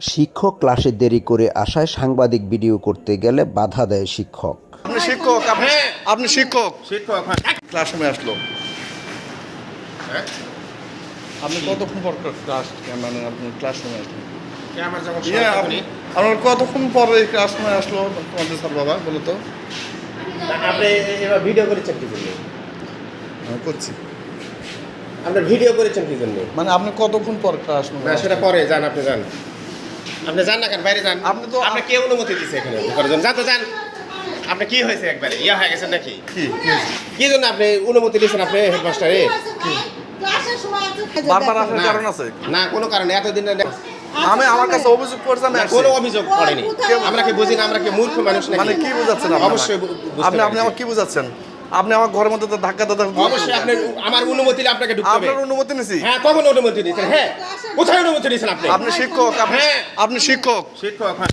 শিক্ষক ক্লাসে দেরি করে আসায় সাংবাদিক ভিডিও করতে গেলে বাধা দেয় শিক্ষক। আপনি শিক্ষক আপনি আপনি শিক্ষক। শিক্ষক হ্যাঁ। ক্লাসরুমে আসলো। হ্যাঁ? আপনি কতক্ষণ পর ক্লাস মানে আপনি ক্লাসরুমে আসলেন? কে আমার যেমন সহায়তা আপনি আপনার কতক্ষণ পরে এই ক্লাসরুমে আসলো তোমাদের স্যার বাবা বলো তো? আপনি এবার ভিডিও করেছেন কি জন্য? আমি করছি। আপনার ভিডিও করেছেন কি জন্য? মানে আপনি কতক্ষণ পর ক্লাসরুমে না সেটা পরে যান আপনি যান। আপনি যান না কেন? বাইরে যান। আপনি তো- আপনি কে অনুমতি দিচ্ছে এখানে? করার জন্য যান তো যান। আপনি কি হয়েছে একবারে? ইয়া হয়ে গেছেন নাকি? কি? কি জন্য আপনি অনুমতি দিয়েছেন আপনি হেডমাস্টারে? বারবার আসার কারণ আছে? না কোনো কারণে এতদিন আমি আমার কাছে অভিযোগ করছি আমি আসছি। কোনো অভিযোগ পড়েনি আমরা কি বুঝি না আমরা কি মূর্খ মানুষ নাকি? মানে কি বুঝাচ্ছেন আপনি অবশ্যই আপনি আপনি। আমার কি বুঝাচ্ছেন? আপনি আমার ঘরের মধ্যে তো ধাক্কা দাদা অবশ্যই আপনি আমার অনুমতি আপনাকে ঢুকতে হবে। আপনার অনুমতি নিছি? হ্যাঁ কখন অনুমতি দিয়েছেন হ্যাঁ কোথায় অনুমতি দিয়েছেন আপনি? আপনি শিক্ষক আপনি হ্যাঁ। আপনি শিক্ষক। শিক্ষক হ্যাঁ।